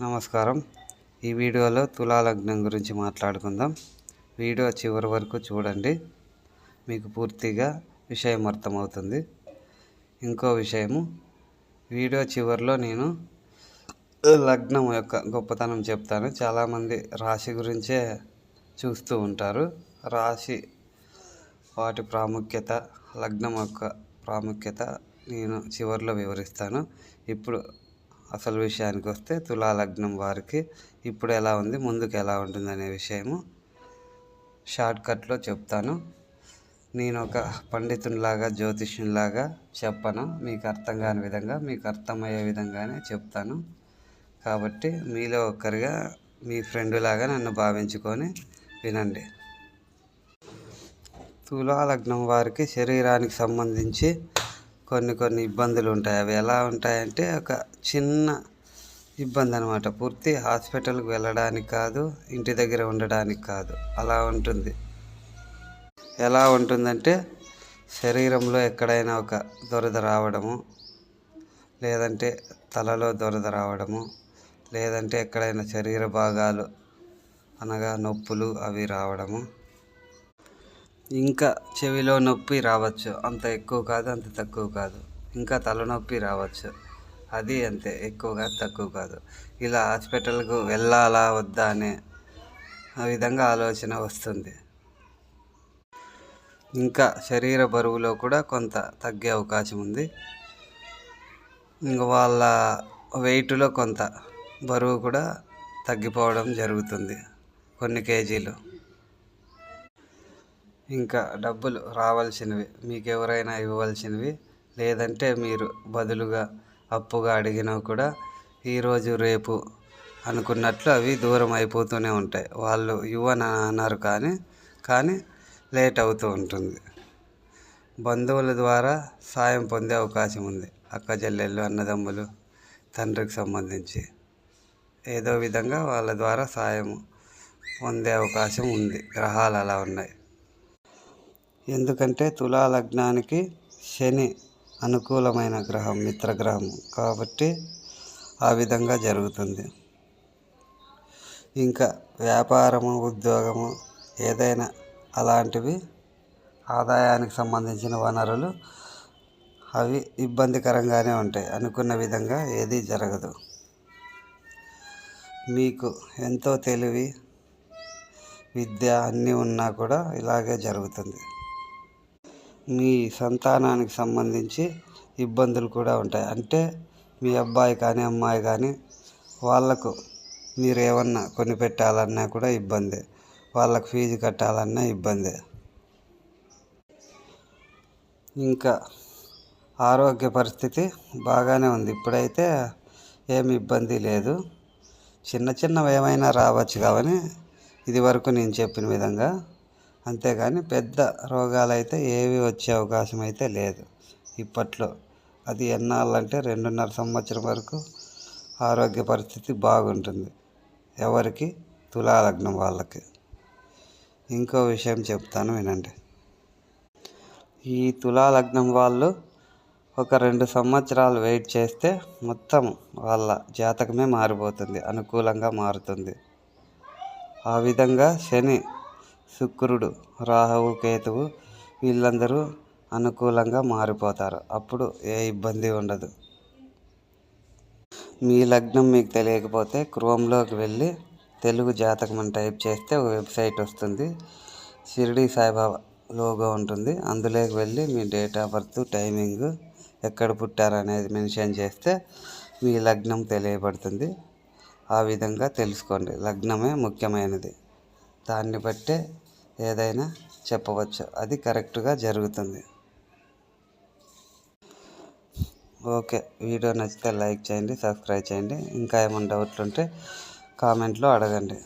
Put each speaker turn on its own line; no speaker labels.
నమస్కారం. ఈ వీడియోలో తులా లగ్నం గురించి మాట్లాడుకుందాం. వీడియో చివరి వరకు చూడండి. మీకు పూర్తిగా విషయం అర్థమవుతుంది. ఇంకో విషయము. వీడియో చివరిలో నేను లగ్నం యొక్క గొప్పతనం చెప్తాను. చాలామంది రాశి గురించే చూస్తూ ఉంటారు. రాశి వాటి ప్రాముఖ్యత లగ్నం యొక్క ప్రాముఖ్యత నేను చివరిలో వివరిస్తాను. ఇప్పుడు అసలు విషయానికి వస్తే తులా లగ్నం వారికి ఇప్పుడు ఎలా ఉంది ముందుకు ఎలా ఉంటుంది అనే విషయము షార్ట్కట్లో చెప్తాను. నేను ఒక పండితునిలాగా జ్యోతిష్యునిలాగా చెప్పను. మీకు అర్థం కాని విధంగా మీకు అర్థమయ్యే విధంగానే చెప్తాను. కాబట్టి మీలో ఒక్కరిగా మీ ఫ్రెండ్లాగా నన్ను భావించుకొని వినండి. తులా లగ్నం వారికి శరీరానికి సంబంధించి కొన్ని కొన్ని ఇబ్బందులు ఉంటాయి. అవి ఎలా ఉంటాయంటే ఒక చిన్న ఇబ్బంది అనమాట పూర్తి హాస్పిటల్కి వెళ్ళడానికి కాదు ఇంటి దగ్గర ఉండడానికి కాదు. అలా ఉంటుంది. ఎలా ఉంటుందంటే శరీరంలో ఎక్కడైనా ఒక దురద రావడము లేదంటే తలలో దురద రావడము లేదంటే ఎక్కడైనా శరీర భాగాలు అనగా నొప్పులు అవి రావడము ఇంకా చెవిలో నొప్పి రావచ్చు. అంత ఎక్కువ కాదు అంత తక్కువ కాదు. ఇంకా తలనొప్పి రావచ్చు. అది అంతే ఎక్కువ కాదు తక్కువ కాదు. ఇలా హాస్పిటల్కు వెళ్ళాలా వద్దా అనే ఆ విధంగా ఆలోచన వస్తుంది. ఇంకా శరీర బరువులో కూడా కొంత తగ్గే అవకాశం ఉంది. ఇంకా వాళ్ళ వెయిట్లో కొంత బరువు కూడా తగ్గిపోవడం జరుగుతుంది. కొన్ని కేజీలు. ఇంకా డబ్బులు రావాల్సినవి మీకు ఎవరైనా ఇవ్వవలసినవి లేదంటే మీరు బదులుగా అప్పుగా అడిగినా కూడా ఈరోజు రేపు అనుకున్నట్లు అవి దూరం అయిపోతూనే ఉంటాయి. వాళ్ళు ఇవ్వని అన్నారు కానీ కానీ లేట్ అవుతూ ఉంటుంది. బంధువుల ద్వారా సాయం పొందే అవకాశం ఉంది. అక్క చెల్లెళ్ళు అన్నదమ్ములు తండ్రికి సంబంధించి ఏదో విధంగా వాళ్ళ ద్వారా సాయం పొందే అవకాశం ఉంది. గ్రహాలు అలా ఉన్నాయి. ఎందుకంటే తులా లగ్నానికి శని అనుకూలమైన గ్రహం మిత్రగ్రహం కాబట్టి ఆ విధంగా జరుగుతుంది. ఇంకా వ్యాపారము ఉద్యోగము ఏదైనా అలాంటివి ఆదాయానికి సంబంధించిన వనరులు అవి ఇబ్బందికరంగానే ఉంటాయి. అనుకున్న విధంగా ఏది జరగదు. మీకు ఎంతో తెలివి విద్య అన్నీ ఉన్నా కూడా ఇలాగే జరుగుతుంది. మీ సంతానానికి సంబంధించి ఇబ్బందులు కూడా ఉంటాయి. అంటే మీ అబ్బాయి కానీ అమ్మాయి కానీ వాళ్ళకు మీరు ఏమన్నా కొని పెట్టాలన్నా కూడా ఇబ్బంది. వాళ్ళకు ఫీజు కట్టాలన్నా ఇబ్బంది. ఇంకా ఆరోగ్య పరిస్థితి బాగానే ఉంది. ఇప్పుడైతే ఏమి ఇబ్బంది లేదు. చిన్న చిన్నవి ఏమైనా రావచ్చు కావని ఇది వరకు నేను చెప్పిన విధంగా అంతేగాని పెద్ద రోగాలు అయితే ఏవి వచ్చే అవకాశం అయితే లేదు. ఇప్పట్లో అది ఎన్నాళ్ళంటే రెండున్నర సంవత్సరం వరకు ఆరోగ్య పరిస్థితి బాగుంటుంది. ఎవరికి? తులాలగ్నం వాళ్ళకి. ఇంకో విషయం చెప్తాను వినండి. ఈ తులాలగ్నం వాళ్ళు ఒక రెండు సంవత్సరాలు వెయిట్ చేస్తే మొత్తం వాళ్ళ జాతకమే మారిపోతుంది అనుకూలంగా మారుతుంది. ఆ విధంగా శని శుక్రుడు రాహువు కేతువు వీళ్ళందరూ అనుకూలంగా మారిపోతారు. అప్పుడు ఏ ఇబ్బంది ఉండదు. మీ లగ్నం మీకు తెలియకపోతే క్రోమ్లోకి వెళ్ళి తెలుగు జాతకం అని టైప్ చేస్తే ఒక వెబ్సైట్ వస్తుంది. షిరిడి సాయిబాబా లోగో ఉంటుంది. అందులోకి వెళ్ళి మీ డేట్ ఆఫ్ బర్త్ టైమింగ్ ఎక్కడ పుట్టారనేది మెన్షన్ చేస్తే మీ లగ్నం తెలియబడుతుంది. ఆ విధంగా తెలుసుకోండి. లగ్నమే ముఖ్యమైనది. దాన్ని బట్టే ఏదైనా చెప్పవచ్చు. అది కరెక్ట్గా జరుగుతుంది. ఓకే. వీడియో నచ్చితే లైక్ చేయండి సబ్స్క్రైబ్ చేయండి. ఇంకా ఏమైనా డౌట్లు ఉంటే కామెంట్లో అడగండి.